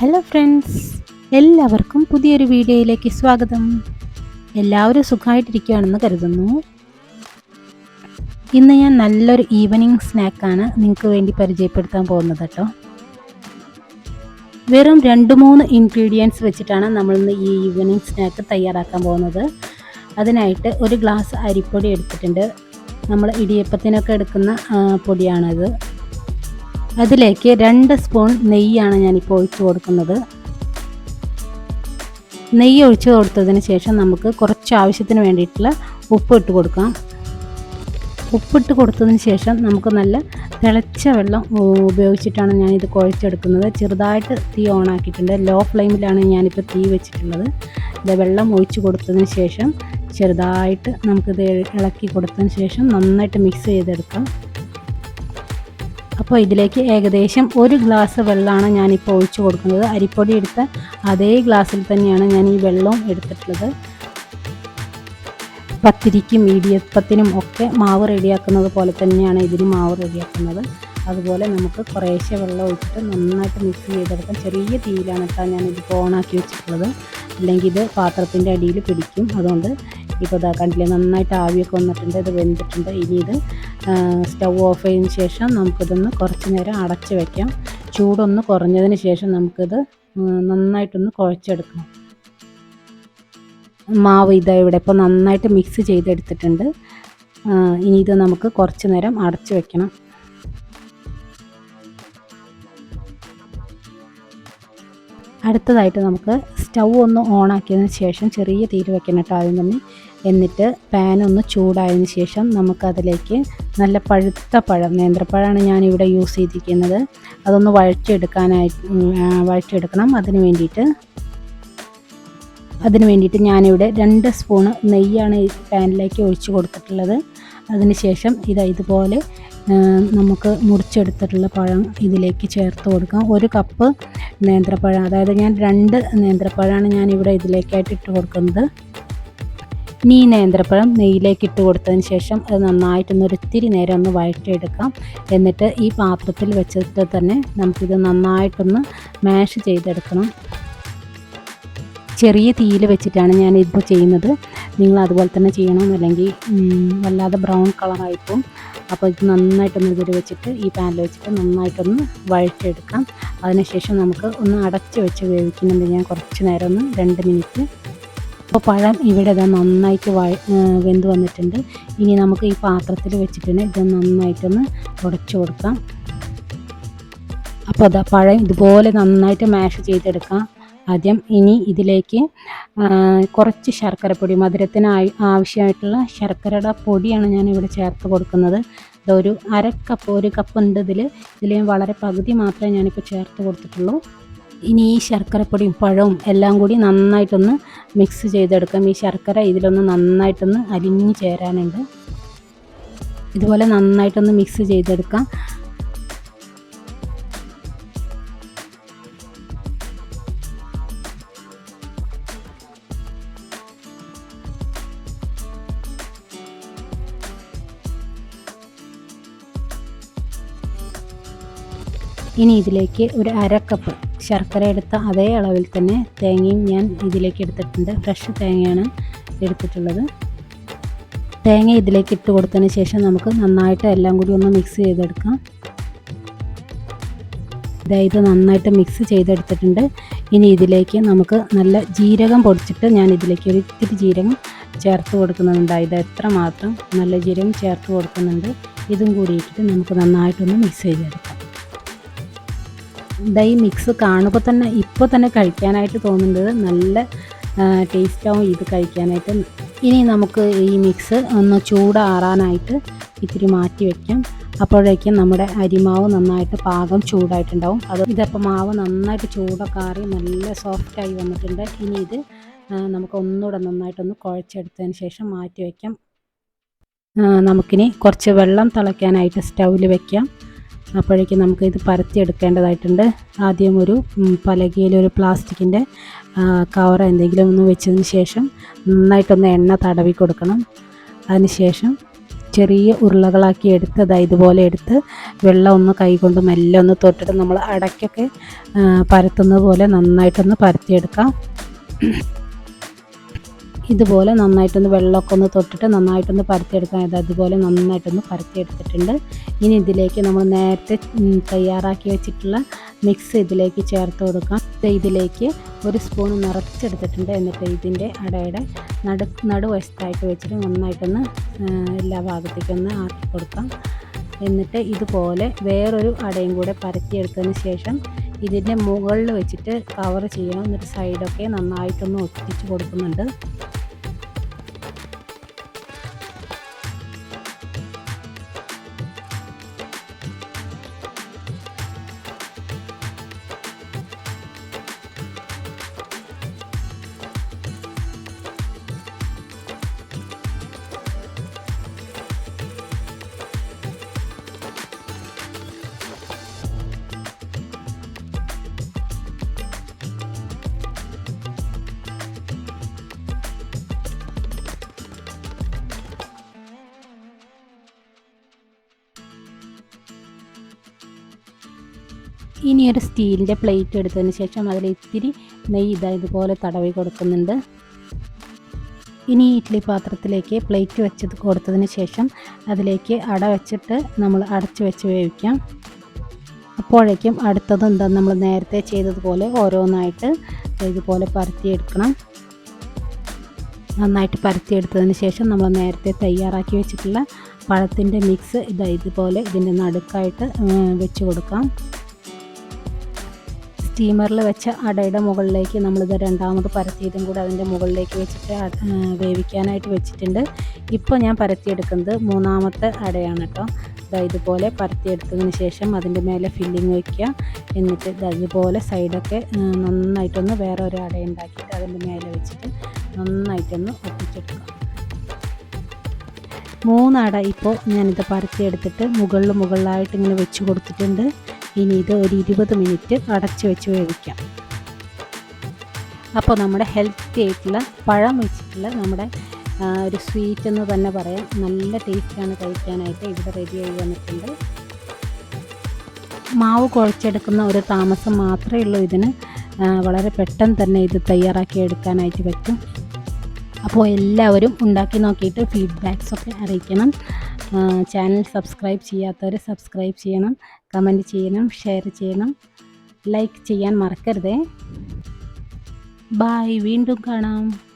Hello friends എല്ലാവർക്കും പുതിയൊരു വീഡിയോയിലേക്ക് സ്വാഗതം. എല്ലാവരും സുഖമായിട്ടിരിക്കുകയാണെന്ന് കരുതുന്നു. ഇന്ന് ഞാൻ നല്ലൊരു ഈവനിങ് സ്നാക്കാണ് നിങ്ങൾക്ക് വേണ്ടി പരിചയപ്പെടുത്താൻ പോകുന്നത് കേട്ടോ. വെറും രണ്ട് മൂന്ന് ഇൻഗ്രീഡിയൻസ് വെച്ചിട്ടാണ് നമ്മൾ ഇന്ന് ഈ ഈവനിങ് സ്നാക്ക് തയ്യാറാക്കാൻ പോകുന്നത്. അതിനായിട്ട് ഒരു ഗ്ലാസ് അരിപ്പൊടി എടുത്തിട്ടുണ്ട്. നമ്മൾ ഇടിയപ്പത്തിനൊക്കെ എടുക്കുന്ന പൊടിയാണിത്. അതിലേക്ക് രണ്ട് സ്പൂൺ നെയ്യാണ് ഞാനിപ്പോൾ ഒഴിച്ച് കൊടുക്കുന്നത്. നെയ്യ് ഒഴിച്ച് കൊടുത്തതിന് ശേഷം നമുക്ക് കുറച്ച് ആവശ്യത്തിന് വേണ്ടിയിട്ടുള്ള ഉപ്പ് ഇട്ട് കൊടുക്കാം. ഉപ്പിട്ട് കൊടുത്തതിന് ശേഷം നമുക്ക് നല്ല തിളച്ച വെള്ളം ഉപയോഗിച്ചിട്ടാണ് ഞാനിത് കുഴച്ചെടുക്കുന്നത്. ചെറുതായിട്ട് തീ ഓണാക്കിയിട്ടുണ്ട് ലോ ഫ്ലെയിമിലാണ് ഞാനിപ്പോൾ തീ വെച്ചിട്ടുള്ളത്. ഇത് വെള്ളം ഒഴിച്ച് കൊടുത്തതിന് ശേഷം ചെറുതായിട്ട് നമുക്കിത് ഇളക്കി കൊടുത്തതിന് ശേഷം നന്നായിട്ട് മിക്സ് ചെയ്തെടുക്കാം. അപ്പോൾ ഇതിലേക്ക് ഏകദേശം ഒരു ഗ്ലാസ് വെള്ളമാണ് ഞാനിപ്പോൾ ഒഴിച്ച് കൊടുക്കുന്നത്. അരിപ്പൊടി എടുത്ത അതേ ഗ്ലാസ്സിൽ തന്നെയാണ് ഞാൻ ഈ വെള്ളവും എടുത്തിട്ടുള്ളത്. പത്തിരിക്കും ഇടിയപ്പത്തിനും ഒക്കെ മാവ് റെഡിയാക്കുന്നത് പോലെ തന്നെയാണ് ഇതിന് മാവ് റെഡിയാക്കുന്നത്. അതുപോലെ നമുക്ക് കുറേശ്ശെ വെള്ളം ഒഴിച്ചിട്ട് നന്നായിട്ട് മിക്സ് ചെയ്തെടുക്കാം. ചെറിയ തീയിലാണ് കേട്ടോ ഞാൻ ഇത് ഓണാക്കി വെച്ചിട്ടുള്ളത്. അല്ലെങ്കിൽ ഇത് പാത്രത്തിന്റെ അടിയിൽ പിടിക്കും. അതുകൊണ്ട് ഇപ്പോൾ ഇതാ കണ്ടില്ലേ നന്നായിട്ട് ആവിയൊക്കെ വന്നിട്ടുണ്ട് ഇത് വെന്തിട്ടുണ്ട്. ഇനി ഇത് സ്റ്റൗ ഓഫ് ചെയ്തതിന് ശേഷം നമുക്കിതൊന്ന് കുറച്ച് നേരം അടച്ച് വയ്ക്കാം ചൂടൊന്ന് കുറഞ്ഞതിന് ശേഷം നമുക്കിത് നന്നായിട്ടൊന്ന് കുഴച്ചെടുക്കണം. മാവ് ഇതാ ഇവിടെ ഇപ്പോൾ നന്നായിട്ട് മിക്സ് ചെയ്തെടുത്തിട്ടുണ്ട്. ഇനി ഇത് നമുക്ക് കുറച്ച് നേരം അടച്ച് വെക്കണം. അടുത്തതായിട്ട് നമുക്ക് സ്റ്റൗ ഒന്ന് ഓൺ ഓണാക്കിയതിന് ശേഷം ചെറിയ തീര് വെക്കണം കേട്ടോ ആദ്യം തന്നെ. എന്നിട്ട് പാൻ ഒന്ന് ചൂടായതിന് ശേഷം നമുക്കതിലേക്ക് നല്ല പഴുത്ത പഴം നേന്ത്രപ്പഴമാണ് ഞാനിവിടെ യൂസ് ചെയ്തിരിക്കുന്നത്. അതൊന്ന് വഴച്ചെടുക്കാനായിട്ട് വഴച്ചെടുക്കണം അതിന് വേണ്ടിയിട്ട് അതിന് വേണ്ടിയിട്ട് ഞാനിവിടെ രണ്ട് സ്പൂണ് നെയ്യാണ് ഈ പാനിലേക്ക് ഒഴിച്ച് കൊടുത്തിട്ടുള്ളത്. അതിനുശേഷം ഇതാ ഇതുപോലെ നമുക്ക് മുറിച്ചെടുത്തിട്ടുള്ള പഴം ഇതിലേക്ക് ചേർത്ത് കൊടുക്കാം. ഒരു കപ്പ് നേന്ത്രപ്പഴം അതായത് ഞാൻ രണ്ട് നേന്ത്രപ്പഴമാണ് ഞാനിവിടെ ഇതിലേക്കായിട്ട് ഇട്ട് കൊടുക്കുന്നത്. ഇനി ഈ നേന്ത്രപ്പഴം നെയ്യിലേക്ക് ഇട്ട് കൊടുത്തതിന് ശേഷം അത് നന്നായിട്ടൊന്ന് ഒരിത്തിരി നേരം ഒന്ന് വഴറ്റിയെടുക്കാം. എന്നിട്ട് ഈ പാത്രത്തിൽ വെച്ചിട്ട് തന്നെ നമുക്കിത് നന്നായിട്ടൊന്ന് മാഷ് ചെയ്തെടുക്കണം. ചെറിയ തീയിൽ വെച്ചിട്ടാണ് ഞാൻ ഇപ്പോൾ ചെയ്യുന്നത്. നിങ്ങൾ അതുപോലെ തന്നെ ചെയ്യണം. അല്ലെങ്കിൽ വല്ലാതെ ബ്രൗൺ കളറായിപ്പോവും അപ്പോൾ ഇത് നന്നായിട്ടൊന്ന് ഇതിൽ വെച്ചിട്ട് ഈ പാനിൽ വെച്ചിട്ട് നന്നായിട്ടൊന്ന് വഴറ്റിയെടുക്കാം. അതിനുശേഷം നമുക്ക് ഒന്ന് അടച്ച് വെച്ച് വേവിക്കുന്നുണ്ട് ഞാൻ കുറച്ച് നേരം ഒന്ന് രണ്ട് മിനിറ്റ്. അപ്പോൾ പഴം ഇവിടെ ഇതാ നന്നായിട്ട് വഴ വെന്ത് വന്നിട്ടുണ്ട്. ഇനി നമുക്ക് ഈ പാത്രത്തിൽ വെച്ചിട്ട് ഇത് നന്നായിട്ടൊന്ന് ഉടച്ചു കൊടുക്കാം. അപ്പോൾ അതാ പഴം ഇതുപോലെ നന്നായിട്ട് മാഷ് ചെയ്തെടുക്കാം ആദ്യം. ഇനി ഇതിലേക്ക് കുറച്ച് ശർക്കരപ്പൊടി മധുരത്തിന് ആവശ്യമായിട്ടുള്ള ശർക്കരയുടെ പൊടിയാണ് ഞാൻ ഇവിടെ ചേർത്ത് കൊടുക്കുന്നത്. ഇതൊരു അര കപ്പ് ഒരു കപ്പ് ഉണ്ട് ഇതിൽ ഇതിൽ വളരെ പകുതി മാത്രമേ ഞാനിപ്പോൾ ചേർത്ത് കൊടുത്തിട്ടുള്ളൂ. ഇനി ഈ ശർക്കരപ്പൊടിയും പഴവും എല്ലാം കൂടി നന്നായിട്ടൊന്ന് മിക്സ് ചെയ്തെടുക്കാം. ഈ ശർക്കര ഇതിലൊന്ന് നന്നായിട്ടൊന്ന് അലിഞ്ഞു ചേരാനുണ്ട്. ഇതുപോലെ നന്നായിട്ടൊന്ന് മിക്സ് ചെയ്തെടുക്കാം. ഇനി ഇതിലേക്ക് ഒരു അര കപ്പ് ശർക്കര എടുത്ത അതേ അളവിൽ തന്നെ തേങ്ങയും ഞാൻ ഇതിലേക്ക് എടുത്തിട്ടുണ്ട്. ഫ്രഷ് തേങ്ങയാണ് എടുത്തിട്ടുള്ളത്. തേങ്ങ ഇതിലേക്ക് ഇട്ട് കൊടുത്തതിന് ശേഷം നമുക്ക് നന്നായിട്ട് എല്ലാം കൂടി ഒന്ന് മിക്സ് ചെയ്തെടുക്കാം. ഇത് നന്നായിട്ട് മിക്സ് ചെയ്തെടുത്തിട്ടുണ്ട്. ഇനി ഇതിലേക്ക് നമുക്ക് നല്ല ജീരകം പൊടിച്ചിട്ട് ഞാൻ ഇതിലേക്ക് ഒരു ഇത്തിരി ജീരകം ചേർത്ത് കൊടുക്കുന്നുണ്ട് ഇത് എത്ര മാത്രം നല്ല ജീരകം ചേർത്ത് കൊടുക്കുന്നുണ്ട് ഇതും കൂടി ഇട്ടിട്ട് നമുക്ക് നന്നായിട്ടൊന്ന് മിക്സ് ചെയ്തെടുക്കാം. ഇതാ ഈ മിക്സ് കാണുമ്പോൾ തന്നെ ഇപ്പോൾ തന്നെ കഴിക്കാനായിട്ട് തോന്നുന്നത് നല്ല ടേസ്റ്റാവും ഇത് കഴിക്കാനായിട്ട്. ഇനി നമുക്ക് ഈ മിക്സ് ഒന്ന് ചൂടാറാനായിട്ട് ഇത്തിരി മാറ്റി വയ്ക്കാം അപ്പോഴേക്കും നമ്മുടെ അരിമാവ് നന്നായിട്ട് പാകം ചൂടായിട്ടുണ്ടാവും. അത് ഇതപ്പോൾ മാവ് നന്നായിട്ട് ചൂടൊക്കെ ആറി നല്ല സോഫ്റ്റായി വന്നിട്ടുണ്ട്. ഇനി ഇത് നമുക്ക് ഒന്നുകൂടെ നന്നായിട്ടൊന്ന് കുഴച്ചെടുത്തതിന് ശേഷം മാറ്റി വയ്ക്കാം നമുക്കിനി കുറച്ച് വെള്ളം തിളയ്ക്കാനായിട്ട് സ്റ്റൗവിൽ വെക്കാം. അപ്പോഴേക്കും നമുക്ക് ഇത് പരത്തിയെടുക്കേണ്ടതായിട്ടുണ്ട് ആദ്യം ഒരു പലകയിൽ ഒരു പ്ലാസ്റ്റിക്കിന്റെ കവർ എന്തെങ്കിലും ഒന്ന് വെച്ചതിന് ശേഷം നന്നായിട്ടൊന്ന് എണ്ണ തടവി കൊടുക്കണം. അതിനുശേഷം ചെറിയ ഉരുളകളാക്കി എടുത്ത് അതായത് ഇതുപോലെ എടുത്ത് വെള്ളം ഒന്ന് കൈകൊണ്ട് മെല്ലെ ഒന്ന് തൊട്ടിട്ട് നമ്മൾ അടയ്ക്കൊക്കെ പരത്തുന്നത് പോലെ നന്നായിട്ടൊന്ന് പരത്തിയെടുക്കാം. ഇതുപോലെ നന്നായിട്ടൊന്ന് വെള്ളമൊക്കെ ഒന്ന് തൊട്ടിട്ട് നന്നായിട്ടൊന്ന് പരത്തിയെടുക്കാൻ ഇത് അതുപോലെ നന്നായിട്ടൊന്ന് പരത്തിയെടുത്തിട്ടുണ്ട്. ഇനി ഇതിലേക്ക് നമ്മൾ നേരത്തെ തയ്യാറാക്കി വെച്ചിട്ടുള്ള മിക്സ് ഇതിലേക്ക് ചേർത്ത് കൊടുക്കാം. ഇതിലേക്ക് ഒരു സ്പൂൺ നിറച്ചെടുത്തിട്ടുണ്ട്. എന്നിട്ട് ഇതിന്റെ അടയുടെ നടു നടുവശത്തായിട്ട് വെച്ചിട്ട് നന്നായിട്ടൊന്ന് എല്ലാ ഭാഗത്തേക്കൊന്ന് ആക്കി കൊടുക്കാം. എന്നിട്ട് ഇതുപോലെ വേറൊരു അടയും കൂടെ പരത്തിയെടുത്തതിന് ശേഷം ഇതിന്റെ മുകളിൽ വെച്ചിട്ട് കവർ ചെയ്യണം. എന്നിട്ട് സൈഡൊക്കെ നന്നായിട്ടൊന്ന് ഒട്ടിച്ച് കൊടുക്കുന്നുണ്ട്. ഇനി ഒരു സ്റ്റീലിന്റെ പ്ലേറ്റ് എടുത്തതിന് ശേഷം അതിൽ ഇത്തിരി നെയ്യ് ഇതാ ഇതുപോലെ തടവി കൊടുക്കുന്നുണ്ട്. ഇനി ഇഡ്ഡലി പാത്രത്തിലേക്ക് പ്ലേറ്റ് വെച്ചത് കൊടുത്തതിന് ശേഷം അതിലേക്ക് അട വെച്ചിട്ട് നമ്മൾ അടച്ച് വെച്ച് വേവിക്കാം. അപ്പോഴേക്കും അടുത്തത് എന്താ നമ്മൾ നേരത്തെ ചെയ്തതുപോലെ ഓരോന്നായിട്ട് ഇതുപോലെ പരത്തിയെടുക്കണം. നന്നായിട്ട് പരത്തിയെടുത്തതിന് ശേഷം നമ്മൾ നേരത്തെ തയ്യാറാക്കി വെച്ചിട്ടുള്ള പഴത്തിന്റെ മിക്സ് ഇതാ ഇതുപോലെ ഇതിന്റെ നടുക്കായിട്ട് വെച്ച് കൊടുക്കാം. സ്റ്റീമറിൽ വെച്ച അടയുടെ മുകളിലേക്ക് നമ്മളിത് രണ്ടാമത് പരത്തിയതും കൂടെ അതിന്റെ മുകളിലേക്ക് വെച്ചിട്ട് വേവിക്കാനായിട്ട് വെച്ചിട്ടുണ്ട്. ഇപ്പോൾ ഞാൻ പരത്തിയെടുക്കുന്നത് മൂന്നാമത്തെ അടയാണ് കേട്ടോ ഇതുപോലെ പരത്തിയെടുത്തതിന് ശേഷം അതിന്റെ മേലെ ഫില്ലിങ് വയ്ക്കുക എന്നിട്ട് ഇതുപോലെ സൈഡൊക്കെ നന്നായിട്ടൊന്ന് വേറെ ഒരു അട ഉണ്ടാക്കിയിട്ട് അതിന്റെ മേലെ വെച്ചിട്ട് നന്നായിട്ടൊന്ന് ഒട്ടിച്ചെടുക്കുക. മൂന്നട ഇപ്പോൾ ഞാനിത് പരത്തിയെടുത്തിട്ട് മുകളിൽ മുകളിലായിട്ട് ഇങ്ങനെ വെച്ച് കൊടുത്തിട്ടുണ്ട്. ഇനി ഇത് ഒരു ഇരുപത് മിനിറ്റ് അടച്ചു വെച്ച് വേവിക്കാം. അപ്പോൾ നമ്മുടെ ഹെൽത്തി ആയിട്ടുള്ള പഴം വെച്ചിട്ടുള്ള നമ്മുടെ ഒരു സ്വീറ്റ് എന്ന് തന്നെ പറയാം. നല്ല ടേസ്റ്റാണ് കഴിക്കാനായിട്ട് ഇവിടെ റെഡി ആയി വന്നിട്ടുണ്ട്. മാവ് കുഴച്ചെടുക്കുന്ന ഒരു താമസം മാത്രമേ ഉള്ളൂ ഇതിന്. വളരെ പെട്ടെന്ന് തന്നെ ഇത് തയ്യാറാക്കി എടുക്കാനായിട്ട് പറ്റും. അപ്പോൾ എല്ലാവരും ഉണ്ടാക്കി നോക്കിയിട്ട് ഫീഡ്ബാക്സൊക്കെ അറിയിക്കണം. ചാനൽ സബ്സ്ക്രൈബ് ചെയ്യാത്തവർ സബ്സ്ക്രൈബ് ചെയ്യണം കമന്റ് ചെയ്യണം ഷെയർ ചെയ്യണം ലൈക്ക് ചെയ്യാൻ മറക്കരുതേ. ബായ് വീണ്ടും കാണാം.